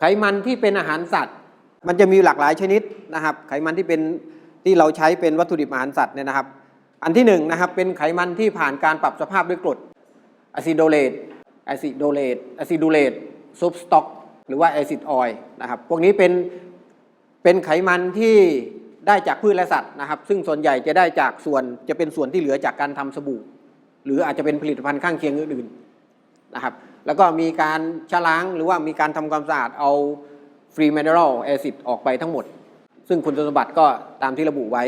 ไขมันที่เป็นอาหารสัตว์ มันจะมีหลากหลายชนิดนะครับ ไขมันที่เป็นที่เราใช้เป็นวัตถุดิบอาหารสัตว์เนี่ยนะครับ อันที่หนึ่งนะครับเป็นไขมันที่ผ่านการปรับสภาพด้วยกรดอะซิโดเลตอะซิโดเลตอะซิดูเลตซุปสต็อกหรือว่าแอซิดออยล์นะครับพวกนี้เป็นเป็นไขมันที่ได้จากพืชและสัตว์นะครับ ซึ่งส่วนใหญ่จะได้จากส่วนจะเป็นส่วนที่เหลือจากการทำสบู่ หรืออาจจะเป็นผลิตภัณฑ์ข้างเคียงอื่นๆนะครับ แล้วก็มีการชะล้างหรือว่ามีการทำความสะอาดเอาฟรี i ม e น a l แอซิดออกไปทั้งหมด ซึ่งคุณสมบัติก็ตามที่ระบุไว้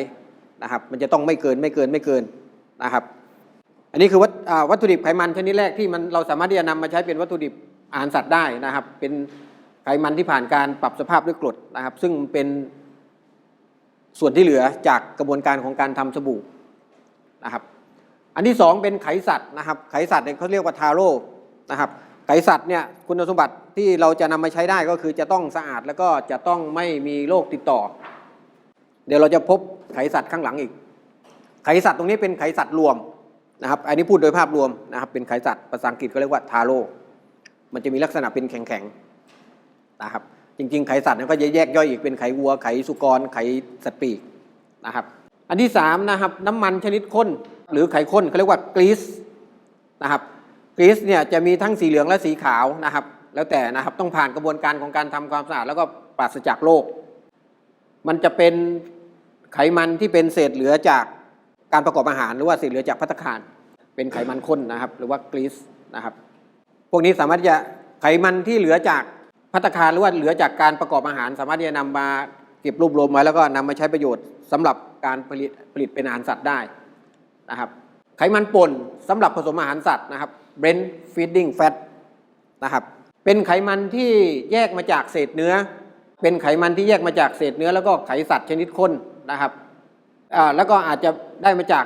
นะครับมันจะต้องไม่เกินไม่เกินไม่เกินนะครับอันนี้คือวัตวัตถุดิบไขมันชนิดแรกที่มันเราสามารถที่จะนำมาใช้เป็นวัตถุดิบอาหารสัตว์ได้นะครับ เป็นไขมันที่ผ่านการปรับสภาพด้วยกรดนะครับ ซึ่งเป็นส่วนที่เหลือจากกระบวนการของการทำสบู่นะครับ อันที่สองเป็นไขสัตว์นะครับ ไขสัตว์เนี่ยเขาเรียกว่าทาโร่ นะครับไขสัตว์เนี่ยคุณสมบัติที่เราจะนำมาใช้ได้ก็คือจะต้องสะอาดแล้วก็จะต้องไม่มีโรคติดต่อ เดี๋ยวเราจะพบไขสัตว์ข้างหลังอีกไขสัตว์ตรงนี้เป็นไขสัตว์รวมนะครับ อันนี้พูดโดยภาพรวมนะครับ เป็นไขสัตว์ภาษาอังกฤษก็เรียกว่าทาโร่มันจะมีลักษณะเป็นแข็งๆนะครับ จริงๆไขสัตว์นี่ยก็จะแยกย่อยอีกเป็นไขวัวไขสุกรไขสัตว์ปีกนะครับ อันที่สามนะครับน้ำมันชนิดข้นหรือไขข้นเขาเรียกว่ากรีซนะครับ กรีซเนี่ยจะมีทั้งสีเหลืองและสีขาวนะครับ แล้วแต่นะครับต้องผ่านกระบวนการของการทำความสะอาดแล้วก็ปราศจากโรคมันจะเป็นไขมันที่เป็นเศษเหลือจากการประกอบอาหาร หรือว่าเศษเหลือจากพัตคาร เป็นไขมันข้นนะครับ หรือว่ากรีซนะครับ พวกนี้สามารถจะไขมันที่เหลือจากพัตคารหรือว่าเหลือจากการประกอบอาหาร สามารถที่จะนำมาเก็บรวบรวมไว้แล้วก็นำมาใช้ประโยชน์สำหรับการผลิตผลิตเป็นอาหารสัตว์ได้นะครับ ไขมันป่นสำหรับผสมอาหารสัตว์นะครับ blend feeding fat นะครับเป็นไขมันที่แยกมาจากเศษเนื้อ เป็นไขมันที่แยกมาจากเศษเนื้อ แล้วก็ไขสัตว์ชนิดข้นนะครับอ่าแล้วก็อาจจะได้มาจาก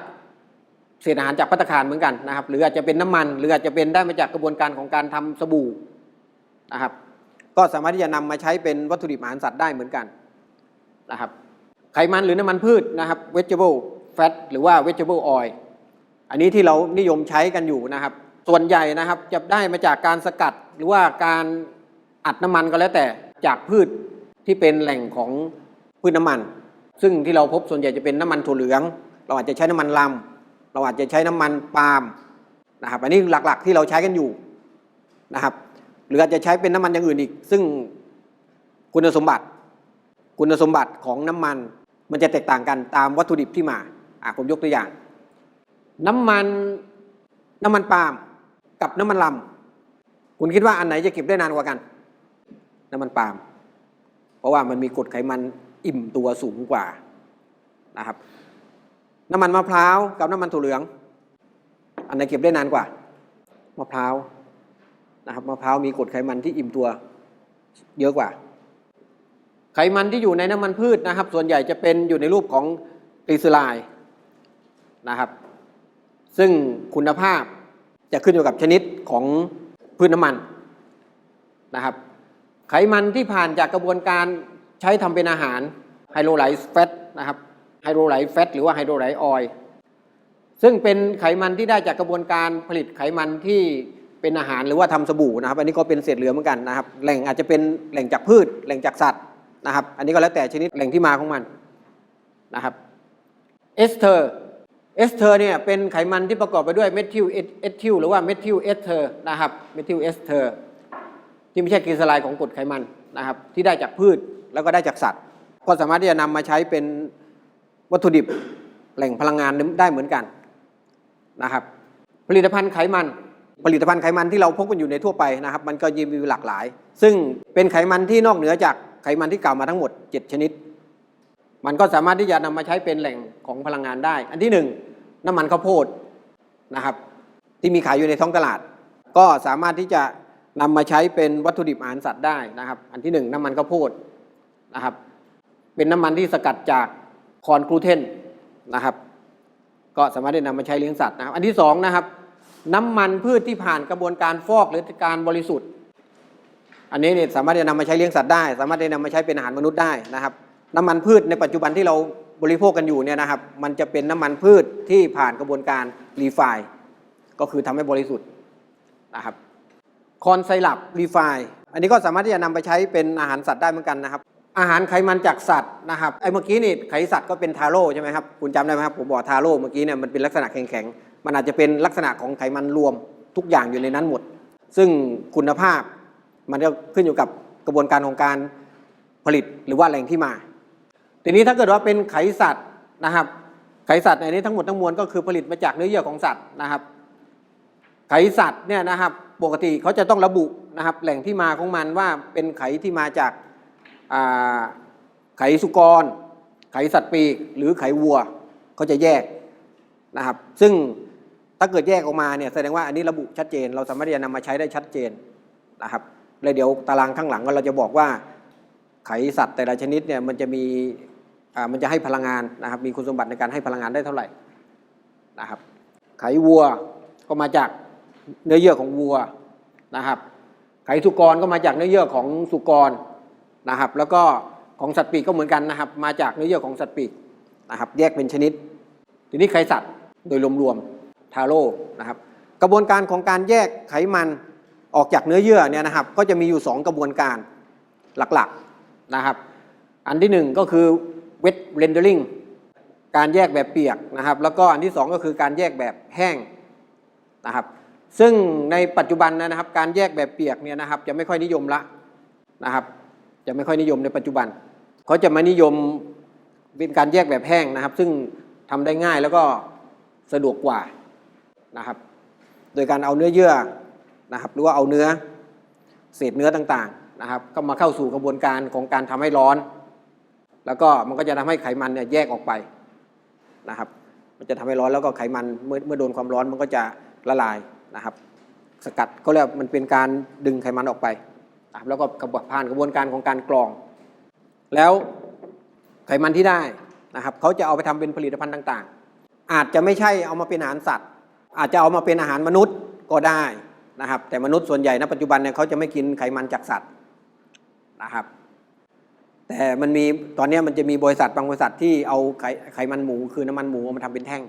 เศษอาหารจากพัตตาคารเหมือนกันนะครับ หรืออาจจะเป็นน้ำมัน หรืออาจจะเป็นได้มาจากกระบวนการของการทำสบู่นะครับ ก็สามารถที่จะนำมาใช้เป็นวัตถุดิบอาหารสัตว์ได้เหมือนกันนะครับ ไขมันหรือน้ำมันพืชนะครับ vegetable fat หรือว่า vegetable oil อันนี้ที่เรานิยมใช้กันอยู่นะครับ ส่วนใหญ่นะครับจะได้มาจากการสกัดหรือว่าการอัดน้ำมันก็แล้วแต่จากพืชที่เป็นแหล่งของพืชน้ำมัน ซึ่งที่เราพบส่วนใหญ่จะเป็นน้ำมันถั่วเหลือง เราอาจจะใช้น้ำมันลำเราอาจจะใช้น้ำมันปาล์มนะครับ อันนี้หลักๆที่เราใช้กันอยู่นะครับ หรืออาจจะใช้เป็นน้ำมันอย่างอื่นอีก ซึ่งคุณสมบัติ คุณสมบัติของน้ำมัน มันจะแตกต่างกันตามวัตถุดิบที่มาอะผมยกตัวอย่าง น้ำมันน้ำมันปาล์มกับน้ำมันลำคุณคิดว่าอันไหนจะเก็บได้นานกว่ากัน น้ำมันปาล์มเพราะว่ามันมีกรดไขมันอิ่มตัวสูงกว่านะครับ น้ำมันมะพร้าวกับน้ำมันถั่วเหลือง อันไหนเก็บได้นานกว่ามะพร้าวนะครับมะพร้าวมีกรดไขมันที่อิ่มตัว เยอะกว่า ไขมันที่อยู่ในน้ำมันพืชนะครับ ส่วนใหญ่จะเป็นอยู่ในรูปของกลีเซอไรด์นะครับ ซึ่งคุณภาพจะขึ้นอยู่กับชนิดของพืชน้ำมันนะครับ ไขมันที่ผ่านจากกระบวนการใช้ทำเป็นอาหารไฮโดรไลซ์แฟตนะครับไฮโดรไลซ์แฟตหรือว่าไฮโดรไลซ์ออยล์ซึ่งเป็นไขมันที่ได้จากกระบวนการผลิตไขมันที่เป็นอาหารหรือว่าทำสบู่นะครับ อันนี้ก็เป็นเศษเหลือเหมือนกันนะครับ แหล่งอาจจะเป็นแหล่งจากพืช แหล่งจากสัตว์นะครับ อันนี้ก็แล้วแต่ชนิดแหล่งที่มาของมันนะครับเอสเทอร์ เอสเทอร์เนี่ยเป็นไขมันที่ประกอบไปด้วยเมทิลเอทิลหรือว่าเมทิลเอสเทอร์นะครับเมทิลเอสเทอร์ที่ไม่ใช่กลีเซอไรด์ของกรดไขมันนะครับที่ได้จากพืชแล้วก็ได้จากสัตว์ ก็สามารถที่จะนำมาใช้เป็นวัตถุดิบแหล่งพลังงานได้เหมือนกันนะครับผลิตภัณฑ์ไขมัน ผลิตภัณฑ์ไขมันที่เราพบกันอยู่ในทั่วไปนะครับ มันก็มีหลากหลาย ซึ่งเป็นไขมันที่นอกเหนือจากไขมันที่กล่าวมาทั้งหมด 7 ชนิด มันก็สามารถที่จะนำมาใช้เป็นแหล่งของพลังงานได้ อันที่ห น้ำมันข้าวโพดนะครับ ที่มีขายอยู่ในท้องตลาด ก็สามารถที่จะนำมาใช้เป็นวัตถุดิบอาหารสัตว์ได้นะครับ อันที่หนึ่งน้ำมันข้าวโพดนะครับ เป็นน้ำมันที่สกัดจากคอนกลูเทนนะครับ ก็สามารถได้นำมาใช้เลี้ยงสัตว์นะครับ อันที่สองนะครับ น้ำมันพืชที่ผ่านกระบวนการฟอกหรือการบริสุทธิ์ อันนี้เนี่ยสามารถจะนำมาใช้เลี้ยงสัตว์ได้ สามารถจะนำมาใช้เป็นอาหารมนุษย์ได้นะครับ น้ำมันพืชในปัจจุบันที่เรา บริโภคกันอยู่เนี่ยนะครับ มันจะเป็นน้ำมันพืชที่ผ่านกระบวนการรีไฟน์ก็คือทำให้บริสุทธิ์นะครับคอนไซรัปรีไฟน์อันนี้ก็สามารถที่จะนำไปใช้เป็นอาหารสัตว์ได้เหมือนกันนะครับ อาหารไขมันจากสัตว์นะครับไอ้เมื่อกี้นี่ไขสัตว์ก็เป็นทาโร่ใช่ไหมครับคุณจำได้ไหมครับผมบอกทาโร่เมื่อกี้เนี่ยมันเป็นลักษณะแข็งๆมันอาจจะเป็นลักษณะของไขมันรวมทุกอย่างอยู่ในนั้นหมด ซึ่งคุณภาพมันก็ขึ้นอยู่กับกระบวนการของการผลิตหรือว่าแหล่งที่มา ทีนี้ถ้าเกิดว่าเป็นไขสัตว์นะครับ ไขสัตว์ในนี้ทั้งหมดทั้งมวลก็คือผลิตมาจากเนื้อเยื่อของสัตว์นะครับ ไขสัตว์เนี่ยนะครับปกติเขาจะต้องระบุนะครับ แหล่งที่มาของมันว่าเป็นไขที่มาจากาไขสุกร ไขสัตว์ปีก หรือไขวัวเขาจะแยกนะครับ ซึ่งถ้าเกิดแยกออกมาเนี่ยแสดงว่าอันนี้ระบุชัดเจน เราสามารถที่จะนำมาใช้ได้ชัดเจนนะครับแล้วเดี๋ยวตารางข้างหลังก็เราจะบอกว่าไขสัตว์แต่ละชนิดเนี่ยมันจะมี มันจะให้พลังงานนะครับ มีคุณสมบัติในการให้พลังงานได้เท่าไหร่นะครับ ไขวัวก็มาจากเนื้อเยื่อของวัวนะครับ ไขสุกรก็มาจากเนื้อเยื่อของสุกรนะครับ แล้วก็ของสัตว์ปีกก็เหมือนกันนะครับ มาจากเนื้อเยื่อของสัตว์ปีกนะครับ แยกเป็นชนิด ทีนี้ไขสัตว์โดยรวมๆทาโร่นะครับ กระบวนการของการแยกไขมันออกจากเนื้อเยื่อเนี่ยนะครับ ก็จะมีอยู่ 2 กระบวนการหลักๆนะครับ อันที่หนึ่งก็คือ wet rendering การแยกแบบเปียกนะครับ แล้วก็อันที่สองก็คือการแยกแบบแห้งนะครับ ซึ่งในปัจจุบันนะครับ การแยกแบบเปียกเนี่ยนะครับ จะไม่ค่อยนิยมละนะครับ จะไม่ค่อยนิยมในปัจจุบันเขาจะมานิยมเป็นการแยกแบบแห้งนะครับ ซึ่งทำได้ง่ายแล้วก็สะดวกกว่านะครับ โดยการเอาเนื้อเยื่อนะครับ หรือว่าเอาเนื้อเศษเนื้อต่างๆนะครับ ก็มาเข้าสู่กระบวนการของการทำให้ร้อน แล้วก็มันก็จะทำให้ไขมันเนี่ยแยกออกไปนะครับ มันจะทำให้ร้อนแล้วก็ไขมันเมื่อเมื่อโดนความร้อนมันก็จะละลายนะครับ สกัดก็เรียกมันเป็นการดึงไขมันออกไปนะครับแล้วก็กระบวนผ่านกระบวนการของการกรอง แล้วไขมันที่ได้นะครับเขาจะเอาไปทำเป็นผลิตภัณฑ์ต่างๆ อาจจะไม่ใช่เอามาเป็นอาหารสัตว์ อาจจะเอามาเป็นอาหารมนุษย์ก็ได้นะครับ แต่มนุษย์ส่วนใหญ่ณปัจจุบันเนี่ยเขาจะไม่กินไขมันจากสัตว์นะครับ แต่มันมีตอนนี้มันจะมีบริษัทบางบริษัทที่เอาไขไขมันหมูคือน้ำมันหมูเอามาทำเป็นแท่ง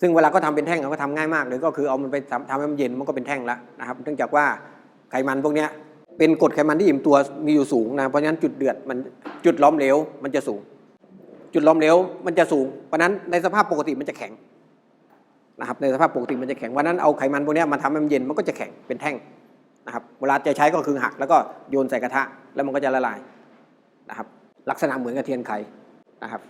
ซึ่งเวลาก็ทำเป็นแท่งเขาก็ทำง่ายมากเลยก็คือเอามันไปทำให้มันเย็นมันก็เป็นแท่งแล้วนะครับเนื่องจากว่าไขมันพวกนี้เป็นกรดไขมันที่อิ่มตัวมีอยู่สูงนะเพราะฉะนั้นจุดเดือดมันจุดล้อมเหลวมันจะสูง จุดล้อมเหลวมันจะสูงเพราะนั้นในสภาพปกติมันจะแข็งนะครับในสภาพปกติมันจะแข็งวันนั้นเอาไขมันพวกนี้มาทำให้มันเย็นมันก็จะแข็งเป็นแท่งนะครับเวลาจะใช้ก็คือหักแล้วก็โยนใส่กระทะแล้วมันก็จะละลาย นะครับลักษณะเหมือนกระเทียนไขนะครับ